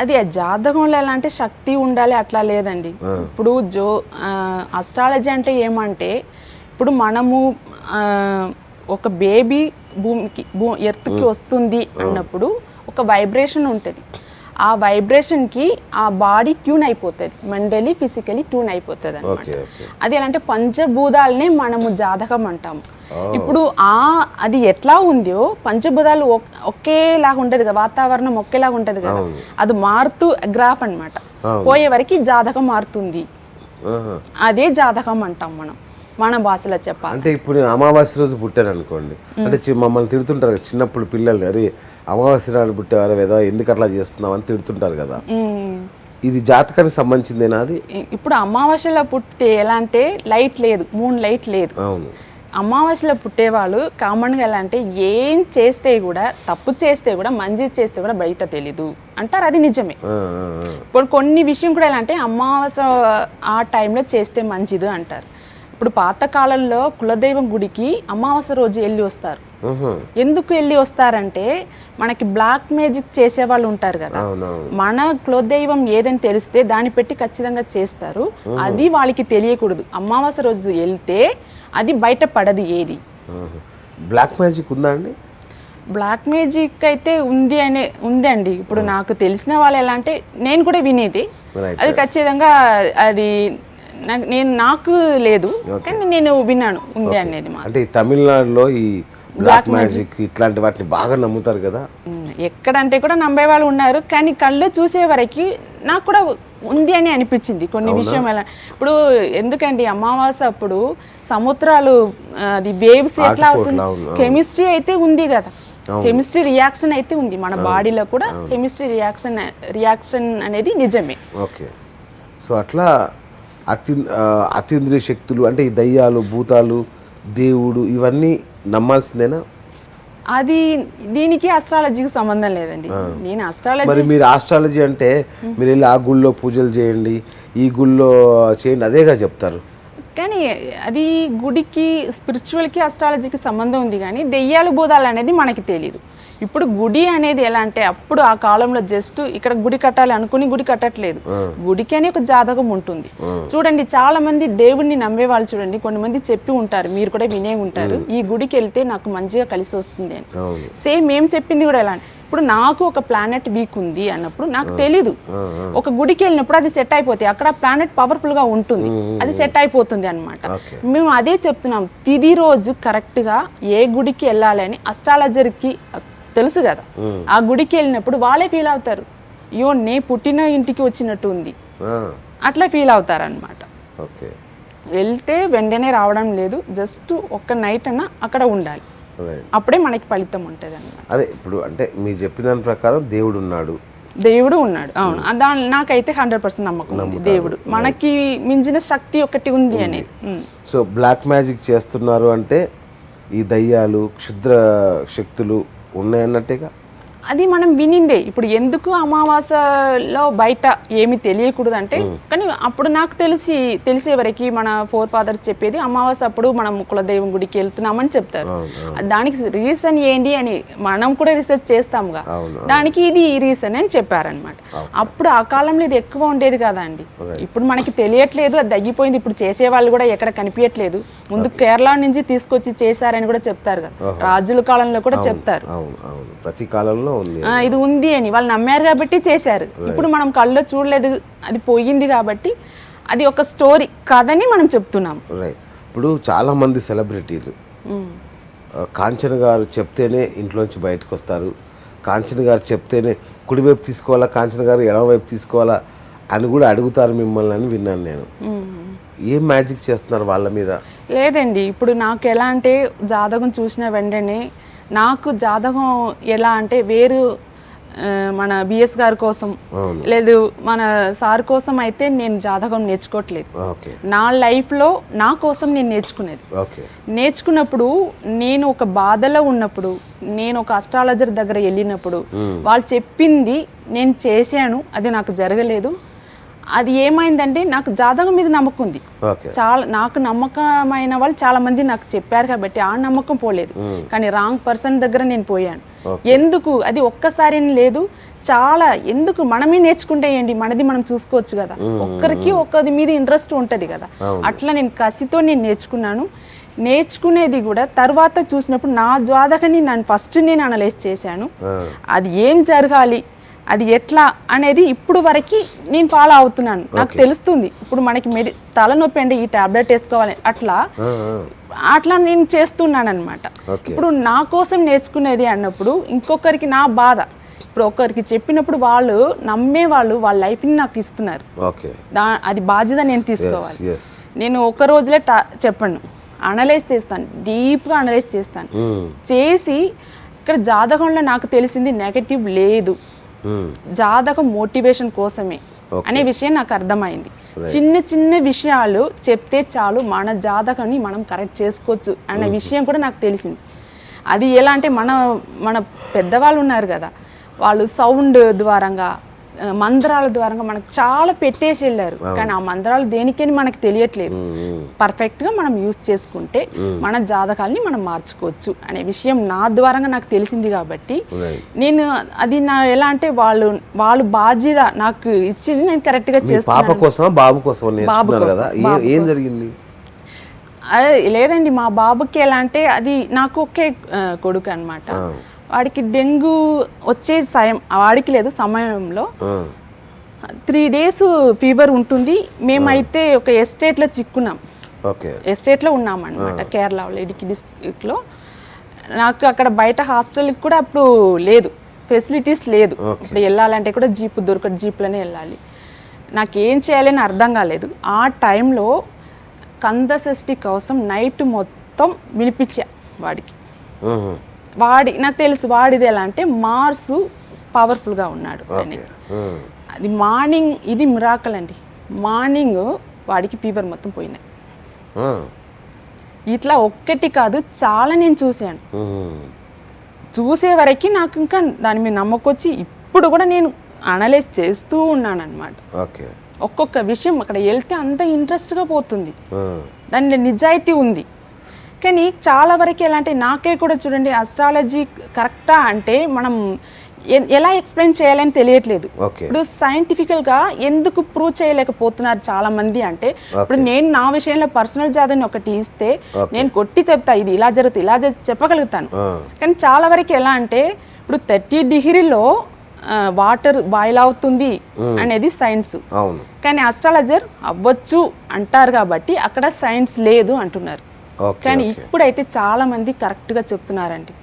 అది ఆ జాతకంలో ఎలా అంటే శక్తి ఉండాలి అట్లా లేదండి. ఇప్పుడు జో అస్ట్రాలజీ అంటే ఏమంటే ఇప్పుడు మనము ఒక బేబీ భూమికి భూ ఎర్త్కి వస్తుంది అన్నప్పుడు ఒక వైబ్రేషన్ ఉంటుంది. ఆ వైబ్రేషన్కి ఆ బాడీ ట్యూన్ అయిపోతుంది. మెంటలీ ఫిజికలీ ట్యూన్ అయిపోతుంది అనమాట అది ఎలా అంటే పంచభూతాలనే మనము జాతకం అంటాము. ఇప్పుడు ఆ అది ఎట్లా ఉందో పంచభూతాలు ఒక్- ఒకేలాగా ఉంటది కదా వాతావరణం ఒకేలాగా ఉంటది కదా అది మారుతూ గ్రాఫ్ అన్నమాట. పోయే వరకు జాతకం మారుతుంది. అదే జాతకం అంటాం మనం మన భాషలో చెప్పాలి. అంటే ఇప్పుడు అమావాస్య రోజు పుట్టాను అనుకోండి అంటే మమ్మల్ని తిడుతుంటారు కదా చిన్నప్పుడు పిల్లలు అరే అమావాస్య నాడు పుట్టేవారు ఏదో ఎందుకు అట్లా చేస్తున్నావు? అని తిడుతుంటారు కదా. ఇది జాతకానికి సంబంధించిందేనా అది? ఇప్పుడు అమావాస్యలో పుట్టితే ఎలా అంటే లైట్ లేదు మూన్ లైట్ లేదు. అవును. అమావాస్యలో పుట్టేవాళ్ళు కామన్గా ఎలా అంటే ఏం చేస్తే కూడా తప్పు చేస్తే కూడా మంచి చేస్తే కూడా బయట తెలీదు. అంటారు అది నిజమే. ఇప్పుడు కొన్ని విషయం కూడా ఎలా అంటే అమావాస్య ఆ టైంలో చేస్తే మంచిది అంటారు. ఇప్పుడు పాతకాలంలో కులదైవం గుడికి అమావాస్య రోజు వెళ్ళి వస్తారు. ఎందుకు వెళ్ళి వస్తారంటే మనకి బ్లాక్ మ్యాజిక్ చేసే వాళ్ళు ఉంటారు కదా. మన కులదైవం ఏదని తెలిస్తే దాన్ని పెట్టి ఖచ్చితంగా చేస్తారు. అది వాళ్ళకి తెలియకూడదు. అమావాస్య రోజు వెళ్తే అది బయట పడదు ఏది. బ్లాక్ మ్యాజిక్ ఉందా అండి? బ్లాక్ మ్యాజిక్ అయితే ఉంది అనే ఉంది అండి. ఇప్పుడు నాకు తెలిసిన వాళ్ళు ఎలా అంటే నేను కూడా వినేది. అది ఖచ్చితంగా అది నాకు నేను నాకు లేదు కానీ నేను విన్నాను ఉంది అనేది అంటే ఈ తమిళనాడులో ఈ బ్లాక్ మ్యాజిక్ ఇట్లాంటి వాటిని బాగా నమ్ముతారు కదా? ఎక్కడంటే కూడా నమ్మే వాళ్ళు ఉన్నారు కానీ కళ్ళు చూసే వరకు నాకు కూడా ఉంది అని అనిపించింది కొన్ని విషయం ఎలా ఇప్పుడు ఎందుకండి అమావాస్య అప్పుడు సముద్రాలు అది వేవ్స్ ఎట్లా అవుతుంది? కెమిస్ట్రీ అయితే ఉంది కదా. కెమిస్ట్రీ రియాక్షన్ అయితే ఉంది మన బాడీలో కూడా కెమిస్ట్రీ రియాక్షన్ రియాక్షన్ అనేది నిజమే. ఓకే సో అట్లా అతి అతీంద్రియ శక్తులు అంటే ఈ దయ్యాలు భూతాలు దేవుడు ఇవన్నీ నమ్మాల్సిందేనా? అది దీనికి అస్ట్రాలజీకి సంబంధం లేదండి. నేను అస్ట్రాలజీ మరి మీరు ఆస్ట్రాలజీ అంటే మీరు వెళ్ళి ఆ గుళ్ళో పూజలు చేయండి ఈ గుళ్ళో చేయండి అదేగా చెప్తారు. కానీ అది గుడికి స్పిరిచువల్కి అస్ట్రాలజీకి సంబంధం ఉంది కానీ దెయ్యాలు బోధాలు అనేది మనకి తెలియదు ఇప్పుడు గుడి అనేది ఎలా అంటే అప్పుడు ఆ కాలంలో జస్ట్ ఇక్కడ గుడి కట్టాలి అనుకుని గుడి కట్టట్లేదు. గుడికి అని ఒక జాతకం ఉంటుంది. చూడండి చాలా మంది దేవుడిని నమ్మే వాళ్ళు చూడండి కొంతమంది చెప్పి ఉంటారు మీరు కూడా వినే ఉంటారు ఈ గుడికి వెళ్తే నాకు మంచిగా కలిసి వస్తుంది అని. సేమ్ ఏం చెప్పింది కూడా ఎలా ఇప్పుడు నాకు ఒక ప్లానెట్ వీక్ ఉంది అన్నప్పుడు నాకు తెలీదు. ఒక గుడికి వెళ్ళినప్పుడు అది సెట్ అయిపోతుంది అక్కడ ప్లానెట్ పవర్ఫుల్గా ఉంటుంది. అది సెట్ అయిపోతుంది అనమాట. మేము అదే చెప్తున్నాం. తిది రోజు కరెక్ట్గా ఏ గుడికి వెళ్ళాలని అస్ట్రాలజర్కి తెలుసు కదా. ఆ గుడికి వెళ్ళినప్పుడు వాళ్ళే ఫీల్ అవుతారు. అయ్యో నే పుట్టిన ఇంటికి వచ్చినట్టు ఉంది. అట్లా ఫీల్ అవుతారు అనమాట ఓకే. వెళ్తే వెంటనే రావడం లేదు. జస్ట్ ఒక్క నైట్ అన్న అక్కడ ఉండాలి. అప్పుడే మనకి ఫలితం ఉంటుంది అనమాట అదే ఇప్పుడు అంటే మీరు చెప్పిన దాని ప్రకారం దేవుడు ఉన్నాడు. దేవుడు ఉన్నాడు. అవును. దాని నాకైతే హండ్రెడ్ పర్సెంట్ నమ్మకం ఉంది దేవుడు. మనకి మించిన శక్తి ఒకటి ఉంది అనేది. సో బ్లాక్ మ్యాజిక్ చేస్తున్నారు అంటే ఈ దయ్యాలు క్షుద్ర శక్తులు ఉన్నాయన్నట్టేగా అది మనం వినిందే. ఇప్పుడు ఎందుకు అమావాస్యలో బయట ఏమి తెలియకూడదు అంటే కానీ అప్పుడు నాకు తెలిసి తెలిసే వరకు మన ఫోర్ ఫాదర్స్ చెప్పేది అమావాస్య అప్పుడు మనం కులదైవం గుడికి వెళ్తున్నామని చెప్తారు. దానికి రీజన్ ఏంటి అని మనం కూడా రీసెర్చ్ చేస్తాముగా దానికి ఇది రీజన్ అని చెప్పారనమాట అప్పుడు ఆ కాలంలో ఇది ఎక్కువ ఉండేది కదా అండి ఇప్పుడు మనకి తెలియట్లేదు అది తగ్గిపోయింది. ఇప్పుడు చేసే వాళ్ళు కూడా ఎక్కడ కనిపించట్లేదు ముందు కేరళ నుంచి తీసుకొచ్చి చేశారని కూడా చెప్తారు కదా. రాజుల కాలంలో కూడా చెప్తారు. ప్రతి కాలంలో ఉంది. ఇది ఉంది అని. వాళ్ళు నమ్మారు కాబట్టి చేశారు. ఇప్పుడు మనం కళ్ళు చూడలేదు అది పోయింది కాబట్టి అది ఒక స్టోరీ కాదని మనం చెప్తున్నాం. రైట్ ఇప్పుడు చాలా మంది సెలబ్రిటీలు కాంచన గారు చెప్తేనే ఇంట్లోంచి బయటకు వస్తారు. కాంచన గారు చెప్తేనే కుడివైపు తీసుకోవాలా కాంచన గారు ఎడమవైపు తీసుకోవాలా అని కూడా అడుగుతారు మిమ్మల్ని అని విన్నాను నేను. ఏం మ్యాజిక్ చేస్తున్నారు వాళ్ళ మీద? లేదండి. ఇప్పుడు నాకు ఎలా అంటే జాతకం చూసిన వెంటనే నాకు జాతకం ఎలా అంటే వేరు మన బిఎస్ గారి కోసం. లేదు మన సార్ కోసం అయితే నేను జాతకం నేర్చుకోవట్లేదు. నా లైఫ్లో నా కోసం నేను నేర్చుకునేది. నేర్చుకున్నప్పుడు నేను ఒక బాధలో ఉన్నప్పుడు నేను ఒక అస్ట్రాలజర్ దగ్గర వెళ్ళినప్పుడు వాళ్ళు చెప్పింది నేను చేశాను అది నాకు జరగలేదు. అది ఏమైందంటే నాకు జాతకం మీద నమ్మకం ఉంది. చాలా నాకు నమ్మకమైన వాళ్ళు చాలా మంది నాకు చెప్పారు కాబట్టి ఆ నమ్మకం పోలేదు. కానీ రాంగ్ పర్సన్ దగ్గర నేను పోయాను. ఎందుకు? అది ఒక్కసారి లేదు. చాలా ఎందుకు? మనమే నేర్చుకుంటే ఏంటి? మనది మనం చూసుకోవచ్చు కదా. ఒక్కరికి ఒక్కరి మీద ఇంట్రెస్ట్ ఉంటుంది కదా. అట్లా నేను కసితో నేను నేర్చుకున్నాను. నేర్చుకునేది కూడా తర్వాత చూసినప్పుడు నా జాతకాన్ని నేను ఫస్ట్ నేను అనలైజ్ చేశాను. అది ఏం జరగాలి? అది ఎట్లా అనేది ఇప్పుడు వరకు నేను ఫాలో అవుతున్నాను. నాకు తెలుస్తుంది. ఇప్పుడు మనకి మెడి తలనొప్పి అంటే ఈ టాబ్లెట్ వేసుకోవాలి అట్లా. అట్లా నేను చేస్తున్నాను అనమాట. ఇప్పుడు నా కోసం నేర్చుకునేది అన్నప్పుడు ఇంకొకరికి నా బాధ. ఇప్పుడు ఒకరికి చెప్పినప్పుడు వాళ్ళు నమ్మే వాళ్ళు వాళ్ళ లైఫ్ని నాకు ఇస్తున్నారు. దా అది బాధ్యత నేను తీసుకోవాలి. నేను ఒక రోజులే టా చెప్పను. అనలైజ్ చేస్తాను. డీప్గా అనలైజ్ చేస్తాను. చేసి ఇక్కడ జాతకంలో నాకు తెలిసింది నెగటివ్ లేదు. జాతకం మోటివేషన్ కోసమే అనే విషయం నాకు అర్థమైంది. చిన్న చిన్న విషయాలు చెప్తే చాలు మన జాతకాన్ని మనం కరెక్ట్ చేసుకోవచ్చు అనే విషయం కూడా నాకు తెలిసింది. అది ఎలా అంటే మన మన పెద్దవాళ్ళు ఉన్నారు కదా వాళ్ళు సౌండ్ ద్వారంగా మంత్రాల ద్వారంగా మనకు చాలా పెట్టేసి వెళ్ళారు కానీ ఆ మంత్రాలు దేనికని మనకు తెలియట్లేదు. పర్ఫెక్ట్గా మనం యూజ్ చేసుకుంటే మన జాతకాల్ని మనం మార్చుకోవచ్చు అనే విషయం నా ద్వారంగా నాకు తెలిసింది కాబట్టి. నేను అది నా ఎలా అంటే వాళ్ళు వాళ్ళు బాధ్యత నాకు ఇచ్చింది నేను కరెక్ట్గా చేస్తాను పాప కోసం బాబు కోసం కదా? ఏ- బాబు జరిగింది? అదే లేదండి మా బాబుకి ఎలా అంటే అది నాకు ఒకే కొడుకు అన్నమాట. వాడికి డెంగ్యూ వచ్చే సమయం వాడికి లేదు సమయంలో. త్రీ డేస్ ఫీవర్ ఉంటుంది. మేమైతే ఒక ఎస్టేట్లో చిక్కున్నాం. ఎస్టేట్లో ఉన్నామన్నమాట కేరళలో ఇడికి డిస్ట్రిక్ట్లో. నాకు అక్కడ బయట హాస్పిటల్కి కూడా అప్పుడు లేదు. ఫెసిలిటీస్ లేదు. ఇప్పుడు వెళ్ళాలంటే కూడా జీప్ దొరకదు జీప్లోనే వెళ్ళాలి. నాకు ఏం చేయాలని అర్థం కాలేదు. ఆ టైంలో కందషష్ఠి కోసం నైట్ మొత్తం వినిపించా వాడికి. వాడి నాకు తెలుసు వాడిది ఎలా అంటే మార్సు పవర్ఫుల్గా ఉన్నాడు. అది మార్నింగ్ ఇది మిరాకల్ అండి. మార్నింగ్ వాడికి ఫీవర్ మొత్తం పోయినాయి. ఇట్లా ఒక్కటి కాదు చాలా నేను చూశాను. చూసే వరకు నాకు ఇంకా దాని మీద నమ్మకం వచ్చి ఇప్పుడు కూడా నేను అనలైజ్ చేస్తూ ఉన్నాను అనమాట ఒక్కొక్క విషయం అక్కడ వెళ్తే అంత ఇంట్రెస్ట్గా పోతుంది. దానిలో నిజాయితీ ఉంది. కానీ చాలా వరకు ఎలా అంటే నాకే కూడా చూడండి అస్ట్రాలజీ కరెక్టా అంటే మనం ఎలా ఎక్స్ప్లెయిన్ చేయాలని తెలియట్లేదు. ఇప్పుడు సైంటిఫికల్గా ఎందుకు ప్రూవ్ చేయలేకపోతున్నారు చాలా మంది అంటే ఇప్పుడు నేను నా విషయంలో పర్సనల్ జాతని ఒకటి ఇస్తే నేను కొట్టి చెప్తా ఇది ఇలా జరుగుతుంది ఇలా చెప్పగలుగుతాను. కానీ చాలా వరకు ఎలా అంటే ఇప్పుడు థర్టీ డిగ్రీలో వాటర్ బాయిల్ అవుతుంది అనేది సైన్స్ కానీ అస్ట్రాలజర్ అవ్వచ్చు అంటారు కాబట్టి అక్కడ సైన్స్ లేదు అంటున్నారు. కానీ ఇప్పుడైతే చాలా మంది కరెక్ట్గా చెప్తున్నారండి.